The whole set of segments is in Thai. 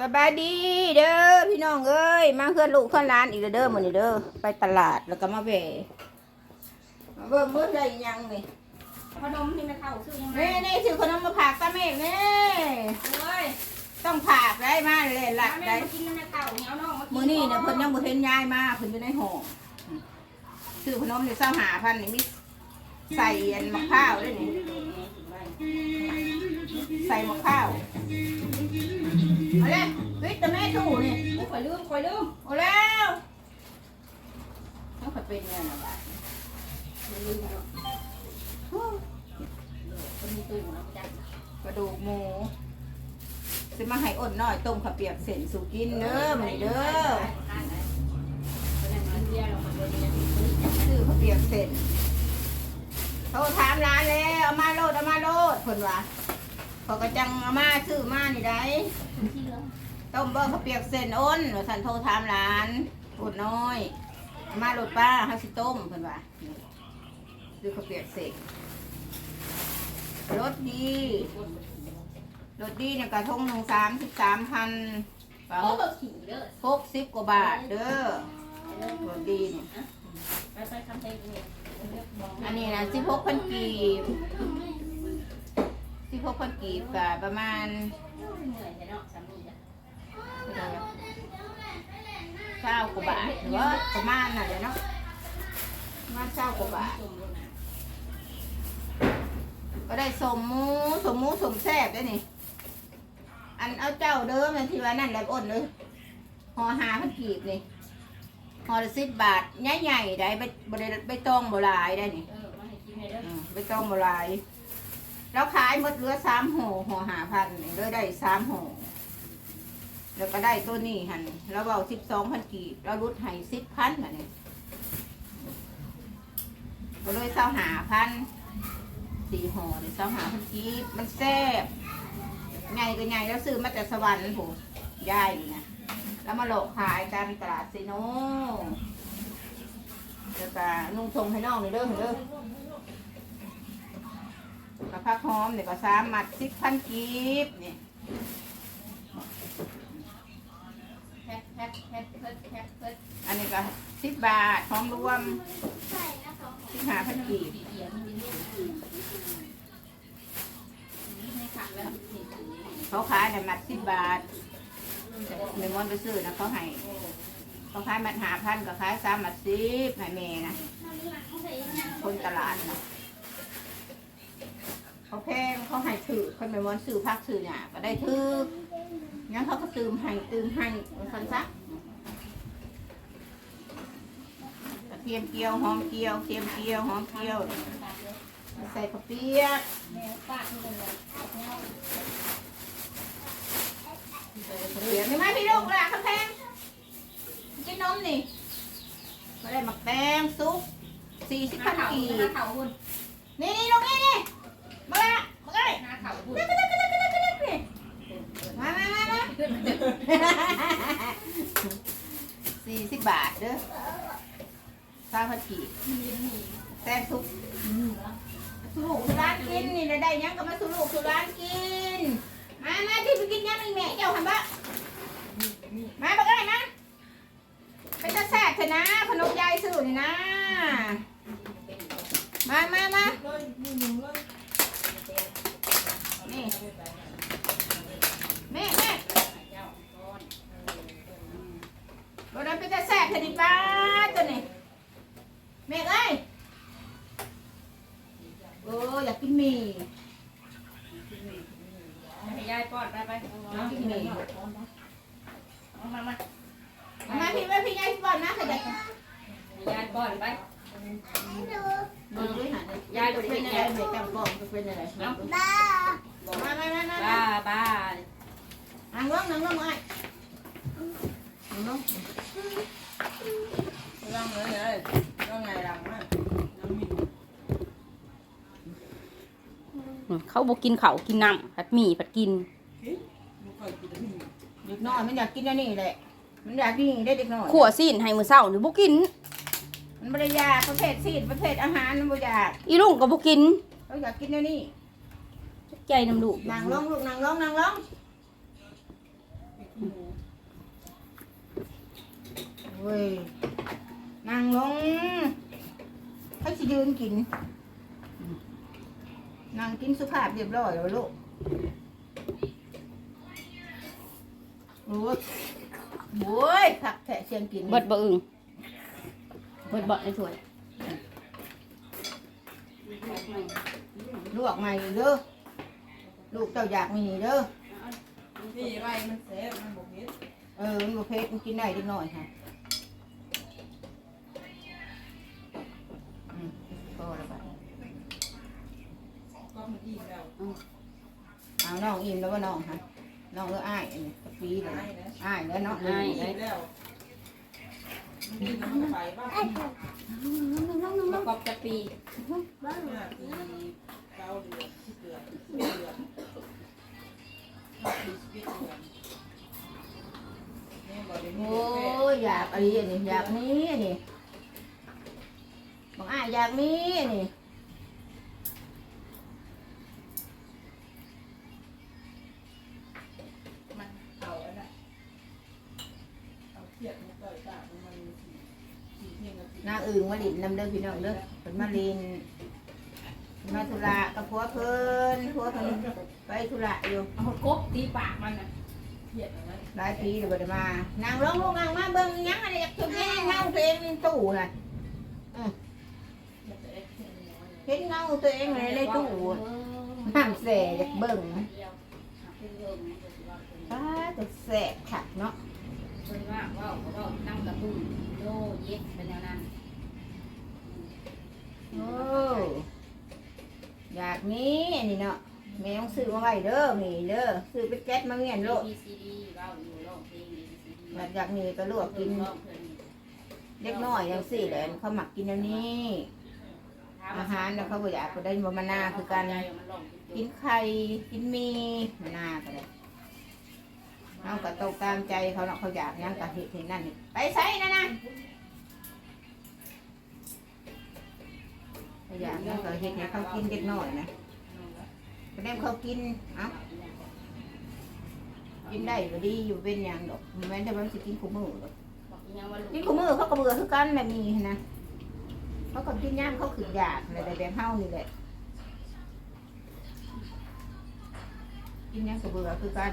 สบายดีเด้อพี่น้องเอ้ยมาเพื่อนลูกเพื่อนร้านอีกแล้วเด้อมื้อนี้เด้อไปตลาดแล้วก็มาแหวมาเบิ่งมื้อได้อีหยังนี่ขนมนี่ไม่เข้าซื้อยังไงนี่นี่ถือขนมมาผากตาเมฆนี่โอ้ยต้องผากได้มาเลยละแม่ได้มากินมันไม่เข้าเหนียวน้องมากิมื้อนี้เนี่ยเพิ่นยังบ่เห็นยายมาเพิ่นอยู่ในห้องซื้อขนมนี่25,000นี่มี ใส่อันมะพร้าวด้วยนี่ใส่มะพร้าวเอาเลยวิตาแม่ตู้นี่โอ้ยคอยลืมคอยลืมเอาแล้วต้องขัดเป็นเนี่ยนะบ้าคอยลืมเนาะคนมีตู้เนาะจ้ะกระดูกหมูจะมาให้อ่อนน้อยต้มข้าวเปียกเส้นสู่กินเด้อมื้อนี้เด้อข้างไหนคนนั้นมันเดียวเราคนเดียวนี่ซื้อข้าวเปียกเส้น โทรถามร้านแล้วเอามาโลดเอามาโลดเพิ่นว่าเขาก็จังเอามาซื้อมานี่ได้ที่เหลือต้มเบอร์ข้าวเปียกเส้นอ้นว่าสันโทรถามร้านอดน้อยเอามาโลดป้าเฮาสิต้มเพิ่นว่าซื้อข้าวเปียกเส้นรสดีรถดีเนี่ยกระทงหนึ่งสามสิบสามพันโอ้ยขี่เด้อหกสิบกว่าบาทเด้อรถดีเนี่ย อันนี้นะสิบหกพันกีบสิบหกพันกีบกับประมาณเหนื่อยแต่เนาะสามีจ้ะเก้ากว่าบาทหรือว่าประมาณน่ะเดี๋ยวเนาะประมาณเก้ากว่าบาทก็ได้สมมูสมมูสมแซ่บได้นี่อันเอาเจ้าเดิมอันที่ว่านั่นแหละอ้นเลยห่อหาพันกีบนี่ ห่อละสิบบาทใหญ่ๆได้ใบบได้ใบตองโบราณได้นี่เออมาให้กินให้เด้ออืมใบตองโบราณแล้วขายหมดเหลือสามห่อห่อหาพันนี่เลยได้สามห่อแล้วก็ได้ตัวนี้หันแล้วเอาสิบสองพันกีบแล้วรุดให้สิบพันอะนี่ก็เลยเศร้าหาพันสี่ห่อนี่เศร้าหาพันกีบมันแซ่บใหญ่ก็ใหญ่แล้วซื้อมาแต่สวรรค์ผมย่ายนี่นะ แล้วมาโหลกขายตามตลาดซีโนแล้วก็นุ่งทรงให้น้องนี่เด้อเด้อกระพักหอมเนี่ยก็สามมัดสิบพันกีบนี่แพ็คแพ็คแคเพิ่มแคเพิ่มอันนี้ก็สิบบาทหอมรวมสิบห้าพันกีบเดียวนี่นี่ให้ขัดแล้วนี่เขาขายแต่มัดสิบบาท เมมอนไปซื้อนะเขาให้เขาขายมัดหาพันก็ขายสามมัดสิบให้แม่นะคนตลาดนะเขาแพงเขาให้ถือคนไปมอนซื้อพักซื้อเนี่ยก็ได้ถืองั้นเขาก็ตืมให้ตืมให้คนซักกระเทียมเกียวหอมเกียวเทียมเกียวหอมเกียวใส่ข้าวเปียก แม่ป้าที่เป็นอะไรใส่ข้าวเปียกนี่มาพี่ลูกละข้าวแพงกินนมนี่ก็ได้หมักแตงซุปสี่สิบพันกีบเข่าหุ่นนี่นี่ลงนี่นี่มาละมาเลยหน้าเข่าหุ่นกระดึ๊บกระดึ๊บกระดึ๊บกระดึ๊บนี่มามามามาสี่สิบบาทเด้อซาพันกีบแต้มทุกสุลูกสุร้านกินนี่ได้ได้ยังก็มาสุลูกสุร้านกิน มามาที่ไปกินยังนี่แม่เจ้าหันบะมาบักอะไรมาเป็นตาแซ่บเถอะนะขนมยายซื้อนี่นะ มามามานี่แม่แม่บนั้นเป็นตาแซ่บเถอะดิป้าตัวนี้แม่เอ้ยโอ้อยากกินหมี่ ให้ยายป้อนไปไปเอา มามามาพี่มาพี่ยายสิบอนนะเถอะเด็กยายป้อนไปมึงด้วยหาเนี่ยยายเป็นอะไรเด็กจำบอกเป็นอะไรมามามามาบ้าบ้านั่งลงนั่งลงไอ้นั่งลงลงเลยเลยลงไงหลังมาเขาบอกกินเขากินน้ำผัดหมี่ผัดกินเด็ก น้อยมันอยากกินอันนี้แหละ มันอยากกินได้เด็กน้อยขั่วซีนให้มื้อเช้าหนี่บุกิน มันบริยาประเภทซีนประเภทอาหารมันบ่อยากอีลุงก็บุกินเขาอยากกินอันนี้ใจน้ำดุนางร้องลูกนางร้องนางร้องเว้ยนางร้องให้สิยืนกินนางกินสุภาพเรียบร้อยแล้วลูก โอ้ยโอ้ยผักแทะเชียงกินเบิดบ่อึงเบิดบ่ในถ้วยลวกใหม่เด้อลูกเจ้าอยากมีเด้อนี่ไว้มันแซ่บมันบ่เผ็ดเออมันบ่เผ็ดมันกินได้เล็กน้อยค่ะอืมพอแล้วบัดก็มันอิ่มแล้วเอาน้องอิ่มแล้วว่าน้องฮะ น้องเอออ้ายอันนี้กะปีเลยได้แล้วอ้ายแล้วเนาะอ้ายอิ่มแล้วมันกินแล้วมันก็ไปบ้างประกอบจะปีห้าปีเก้าเดือนสิบเดือนสิบเดือนห้าปีสิบเอ็ดเดือนแม่บอกเลยมีโอ้เด็กแม่ยอยากอะไรอันนี้อยากมีอันนี้บอกอ้ายอยากมีอันนี้มัน นต่อยตามันมันสี่สี่เท่งกับสี่นางอื่นมาลินนำเด้อพี่น้องเด้อเป็นมาลินเพิ่นมาธุระกับผัวเพิ่นผัวเพิ่นไปธุระอยู่เอากบตีปากมันน่ะเทียบอย่างนั้นหลายปีเดี๋ยวบ่ได้มานางร้องลูกนางมาเบิ่งอิหยังอะไรอยากถึงแม่เงาตัวเองในตู้น่ะเทียบแต่เอ็กเทียบอย่างนั้นเห็นเงาตัวเองในในตู้น้ำแสอยากเบิ่งป้าจะแสบขัดเนาะ เพิ่นว่าว่าว่านั่งกระตุ้นโลเย็บเป็นแนวนั้นโอ้อยากมีอันนี้เนาะแม่ต้องซื้อมาไว้เด้อมีเด้อซื้อไปแก๊สมาเมียนโลด มีซีดีเว้าอยู่ร้องเพลงมีซีดีอยากอยากมีก็ลวกกินเล็กน้อยยังสี่แหละเขาหมักกินอันนี้ อาหารแล้วเขาก็อยากก็ได้บะมะนาวคือการกินไข่ กินมีมะนาวก็ได้ เอาก็ตกตามใจเขาเนาะเขาอยากหยังก็เห็ดเห็นนั่นนี่ไปใส่นะนะเขาอยากหยังก็เห็ดให้เขากินเล็กน้อยนะก็ได้เขากินเอ้ากินได้ก็ดีอยู่เป็นอย่างดอกแม้แต่ว่าสิกินคู่มือดอกกินคู่มือเขาก็เบื่อคือกันแบบนี้นะเขาก็กินย่างเขาขืนอยากอะไรแบบเฮานี่แหละกินหยังก็เบื่อคือกัน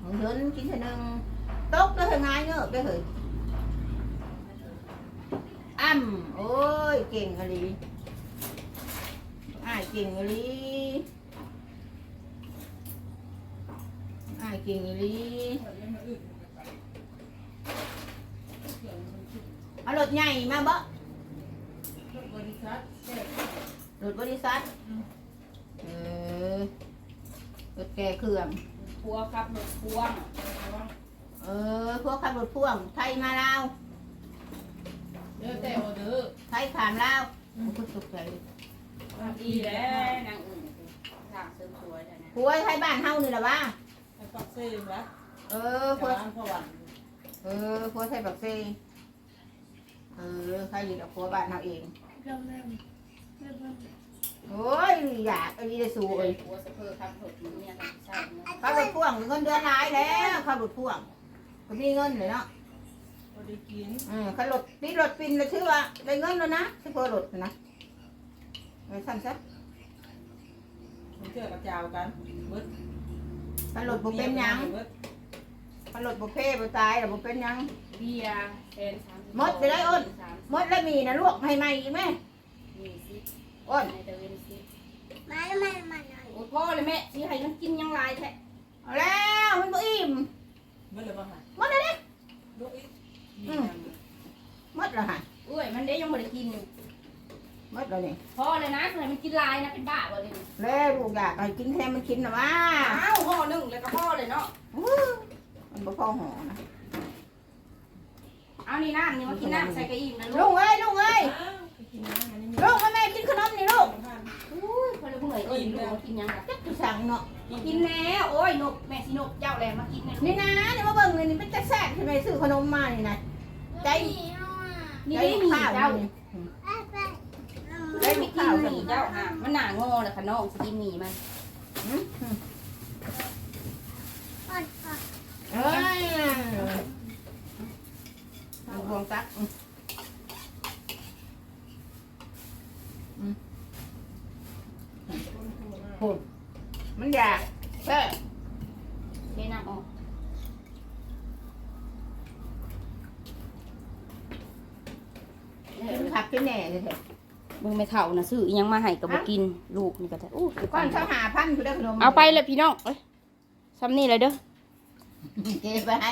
ของเดินกินเท่นึงตกได้เท่าไงเงอะได้เหยอ้ำโอ้ยเก่งอะไรอ้ายเก่งอะไรอ้ายเก่งอะไรเอาเรื่องมาอื่นมันไปเกี่ยวมันขึ้นเอารถใหญ่มาบ่รถบริษัทรถบริษัทเออรถแก่เครื่อง พัวครับรถพวงเออ พวกขับรถพ่วง ไทยมาลาวเด้อแต่ออเดอร์ไทยขามลาวโอ้ยตกใจเลยอีแล้วนางอื่นทางเสริมสวยนะผัวไทยบ้านเฮานี่แหละว่าไอ้ปักเซ่วะเออผัว ร้านพ่อวันเออผัวไทยบักเซเออใครอยู่กับผัวบ้านเฮาเอง โอ้ยอยากอันนี้ได้สู้เอ้ยพัวสะเพอคำถดเนี่ยทำใช่เนาะขับรถพ่วงเงินเดือนหลายแล้วขับรถพ่วงก็มีเงินเลยเนาะพอได้กินเออขับรถตีรถปินแล้วชื่อว่าได้เงินแล้วนะชื่อพอรถนะเออสั้นซะมันเชื่อกระจาวกันเบิดขับรถบ่เป็นหยังเบิดขับรถบ่เพ่บ่ตายแล้วบ่เป็นหยังเบียร์แทนสามหมดไปได้อ้นหมดแล้วมีนะลวกให้ใหม่อีกไหมมีสิ อ้นในตะเวนสิมาแล้วมามาหน่อยโอ้พ่อเลยแม่สิให้มันกินยังลายแท้เอาแล้วมันบ่อิ่มเบิดเลยบ้างฮะหมดแล้วเด้ลูกอีกหมดแล้วฮะเอ้ยมันได้ยังบ่ได้กินหมดแล้วนี่พ่อเลยนะให้มันกินลายนะเป็นบ้าบ่เลยแล้วลูกอยากให้กินแทนมันกินนะว่าอ้าวห่อหนึ่งเลยก็พ่อเลยเนาะอู้มันบ่พอหอนะเอานี่น้ำนี่มากินน้ำใส่กระอิ่มนะลุลูกงเอ้ยลุงเอ้ยกินน้ำอันนี้ลุงให้แม่กินขนมนี่ลูก อุ้ยพ อยเอ้ยลูกกินยังกะจักจะสั่งเนาะกินแล้วโอ้ยนกแม่สินกเจ้าแหลมากินเนี่ยนี่นะนี่มาเบิ่งนี่นี่เป็นจะแซ่บทำไมซื้อขนมมานี่นะใจนี่ได้มีเจ้าไปไปได้มีกินหมีเจ้าค่ะมันหนางอเลยค่ะน้องสกินมีมันอืมอืมก่อนก่ อนเอ้ยหุ่นมันอยากเพ้อเทน้ำออกกินผักกินแหน่เลยเถอะเบิ่งไม่เท่านะซื้ออิหยังมาให้ก็บ่กินลูกนี่ก็ได้อู้ก้อนเขาหาพันคือได้ขนมเอาไปเลยพี่น้องเอ้ยซ้ำนี่เลยเด้อ เก็บไปให้